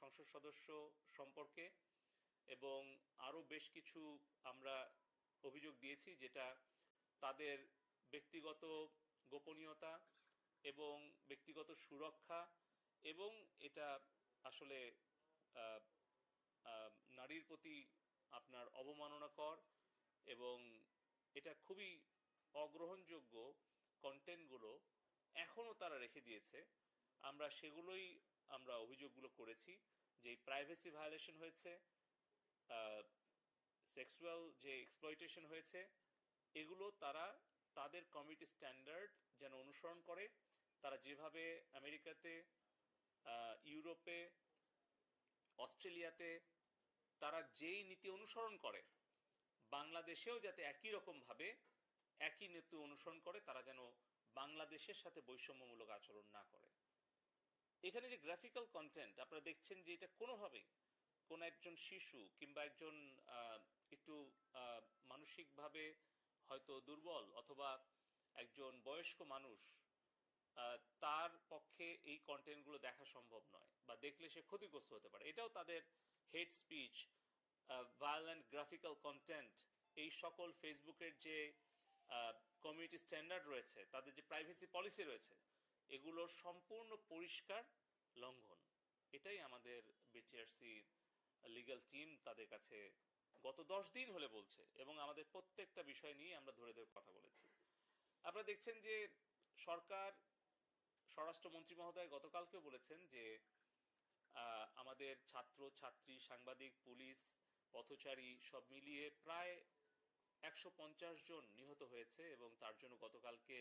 সংসদ সদস্য সম্পর্কে এবং আরও বেশ কিছু আমরা অভিযোগ দিয়েছি যেটা তাদের ব্যক্তিগত গোপনীয়তা এবং ব্যক্তিগত সুরক্ষা এবং এটা আসলে নারীর প্রতি আপনার অবমাননাকর এবং এটা খুবই অগ্রহণযোগ্য কন্টেন্টগুলো এখনও তারা রেখে দিয়েছে। আমরা সেগুলোই আমরা অভিযোগগুলো করেছি যে প্রাইভেসি ভায়োলেশন হয়েছে সেক্সুয়াল যে এক্সপ্লয়টেশন হয়েছে, এগুলো তারা তাদের কমিটি স্ট্যান্ডার্ড যেন অনুসরণ করে। তারা যেভাবে আমেরিকাতে ইউরোপে, অস্ট্রেলিয়াতে তারা যেই নীতি অনুসরণ করে, বাংলাদেশেও যাতে একই রকম ভাবে একই নীতি অনুসরণ করে, তারা যেন বাংলাদেশের সাথে বৈষম্যমূলক আচরণ না করে। এখানে যে গ্রাফিক্যাল কন্টেন্ট আপনারা দেখছেন যে এটা কোনোভাবেই কোন একজন শিশু কিংবা একজন একটু মানসিকভাবে হয়তো দুর্বল অথবা একজন বয়স্ক মানুষ তার পক্ষে এই কন্টেন্টগুলো দেখা সম্ভব নয় বা দেখলে সে ক্ষতিগ্রস্ত হতে পারে। এটাও তাদের hate speech violent graphical content এই সকল ফেসবুকের যে কমিউনিটি স্ট্যান্ডার্ড রয়েছে, তাদের যে প্রাইভেসি পলিসি রয়েছে এগুলোর সম্পূর্ণ পরিষ্কার, লঙ্ঘন। এটাই আমাদের বিটিআরসি লিগ্যাল টিম তাদের কাছে গত দশ দিন হলে বলছে এবং আমাদের প্রত্যেকটা বিষয় নিয়ে আমরা ধরে ধরে কথা বলেছি। আপনারা দেখছেন যে সরকার স্বরাষ্ট্রমন্ত্রী মহোদয় গতকালকে বলেছেন যে আমাদের ছাত্র, ছাত্রী, সাংবাদিক, পুলিশ, পথচারী সব মিলিয়ে প্রায় একশো পঞ্চাশ জন নিহত হয়েছে এবং তার জন্য গতকালকে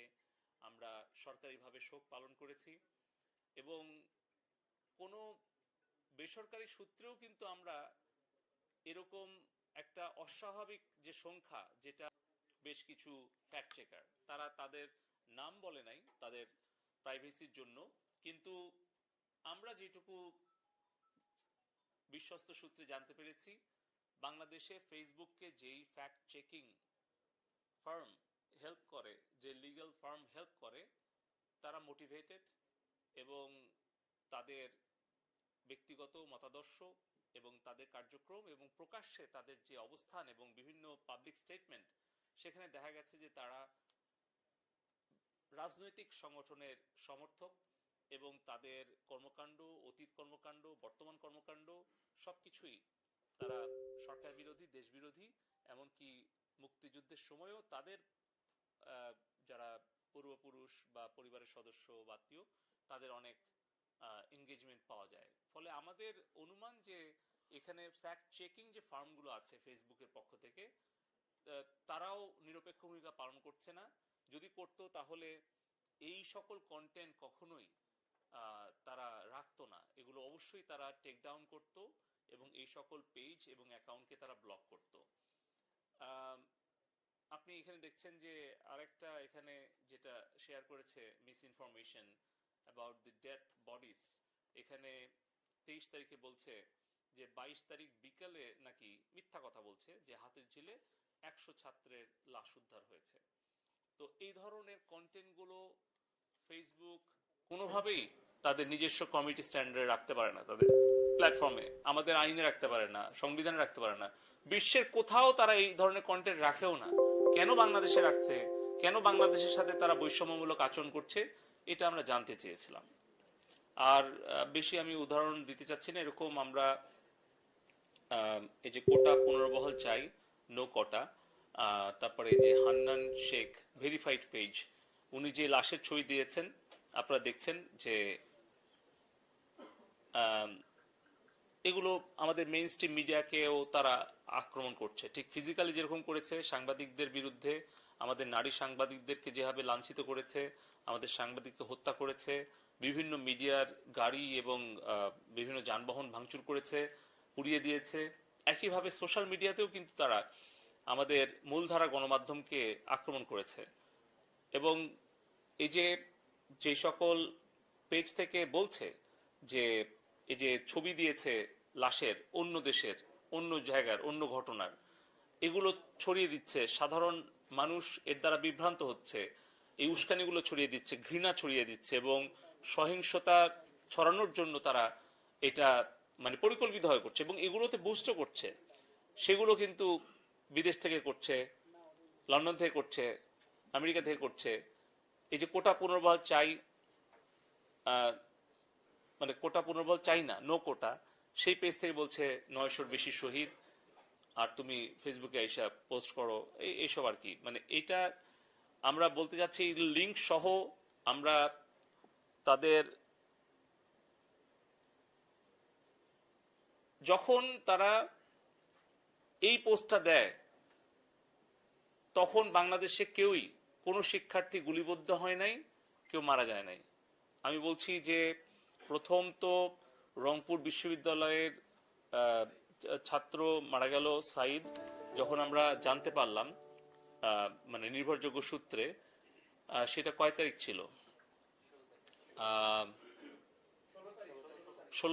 আমরা সরকারিভাবে শোক পালন করেছি এবং কোনো বেসরকারি সূত্রেও কিন্তু আমরা এরকম একটা অস্বাভাবিক যে সংখ্যা, যেটা বেশ কিছু ফ্যাক্ট চেকার তারা তাদের নাম বলে নাই, তাদের প্রাইভেসির জন্য। কিন্তু আমরা যেটুকু বিশ্বস্ত সূত্রে জানতে পেরেছি, বাংলাদেশে ফেসবুককে যেই ফ্যাক্ট চেকিং ফার্ম হেল্প করে, যে লিগ্যাল ফার্ম হেল্প করে, তারা মোটিভেটেড এবং তাদের ব্যক্তিগত মতাদর্শ এবং তাদের কার্যক্রম এবং প্রকাশ্যে তাদের যে অবস্থান এবং বিভিন্ন পাবলিক স্টেটমেন্ট সেখানে দেখা গেছে যে তারা রাজনৈতিক সংগঠনের সমর্থক এবং তাদের কর্মকাণ্ড, অতীত কর্মকাণ্ড, বর্তমান কর্মকাণ্ড সবকিছুই তারা সরকার বিরোধী, দেশ বিরোধী, এমনকি মুক্তিযুদ্ধের সময়ও তাদের যারা পূর্বপুরুষ বা পরিবারের সদস্য বা আত্মীয়, তাদের অনেক এঙ্গেজমেন্ট পাওয়া যায়। ফলে আমাদের অনুমান যে এখানে ফ্যাক্ট চেকিং যে ফার্মগুলো আছে ফেসবুকের পক্ষ থেকে তারাও নিরপেক্ষ ভূমিকা পালন করছে না। যদি করতো তাহলে এই সকল কন্টেন্ট কখনোই তারা রাখতো না। এগুলো অবশ্যই তারা টেক ডাউন করতো এবং এই সকল পেজ এবং অ্যাকাউন্টকে তারা ব্লক করতো। আপনি এখানে দেখছেন যে আরেকটা এখানে যেটা শেয়ার করেছে misinformation about the death bodies এখানে তেইশ তারিখে বলছে যে বাইশ তারিখ বিকালে নাকি মিথ্যা কথা বলছে যে হাতের ঝিলে একশো ছাত্রের লাশ উদ্ধার হয়েছে। তো এই ধরনের কন্টেন্টগুলো ফেসবুক কোনোভাবেই তাদের নিজস্ব কমিটি স্ট্যান্ডার্ড রাখতে পারে না, তাদের প্ল্যাটফর্মে আমাদের আইনে রাখতে পারে না, সংবিধানে রাখতে পারে না। বিশ্বের কোথাও তারা এই ধরনের কন্টেন্ট রাখেও না। কেন বাংলাদেশে রাখছে? কেন বাংলাদেশের সাথে তারা বৈষম্যমূলক আচরণ করছে? এটা আমরা জানতে চেয়েছিলাম। আর বেশি আমি উদাহরণ দিতে চাচ্ছি না। এরকম আমরা এই যে কোটা পুনর্বহল চাই নো কোটা তারপরে যে হান্নান শেখ ভেরিফাইড পেজ উনি যে লাশের ছবি দিয়েছেন, আপনারা দেখছেন যে এগুলো আমাদের মেইন স্ট্রিম মিডিয়াকেও তারা আক্রমণ করছে। ঠিক ফিজিক্যালি যেরকম করেছে, সাংবাদিকদের বিরুদ্ধে আমাদের নারী সাংবাদিকদেরকে যেভাবে লাঞ্ছিত করেছে, আমাদের সাংবাদিককে হত্যা করেছে, বিভিন্ন মিডিয়ার গাড়ি এবং বিভিন্ন যানবাহন ভাঙচুর করেছে, পুড়িয়ে দিয়েছে। একইভাবে সোশ্যাল মিডিয়াতেও কিন্তু তারা আমাদের মূলধারা গণমাধ্যমকে আক্রমণ করেছে। এবং এই যে যে সকল পেজ থেকে বলছে যে, এই যে ছবি দিয়েছে লাশের অন্য দেশের অন্য জায়গার, অন্য ঘটনার। এগুলো ছড়িয়ে দিচ্ছে, সাধারণ মানুষ এর দ্বারা বিভ্রান্ত হচ্ছে। এই উস্কানিগুলো ছড়িয়ে দিচ্ছে, ঘৃণা ছড়িয়ে দিচ্ছে এবং সহিংসতা ছড়ানোর জন্য তারা এটা মানে পরিকল্পিত হয়ে করছে এবং এগুলোতে বুস্ট করছে। সেগুলো কিন্তু বিদেশ থেকে করছে, লন্ডন থেকে করছে, আমেরিকা থেকে করছে। এই যে কোটা পুনর্বল চাই মানে কোটা পুনর্বল চাই না নো কোটা সেই পেজ থেকে বলছে, নয়শোর বেশি শহীদ, আর তুমি ফেসবুকে এসে পোস্ট করো। এই এইসব আর কি। মানে এটা আমরা বলতে যাচ্ছি লিঙ্ক সহ আমরা তাদের যখন তারা এই পোস্টটা দেয়, তখন বাংলাদেশে কেউই কোনো শিক্ষার্থী গুলিবদ্ধ হয় নাই, কেউ মারা যায় নাই। আমি বলছি যে প্রথম তো রংপুর বিশ্ববিদ্যালয়ের ছাত্র মারা গেল সাইদ। যখন আমরা জানতে পারলাম মানে নির্ভরযোগ্য সূত্রে সেটা কয় তারিখ ছিল?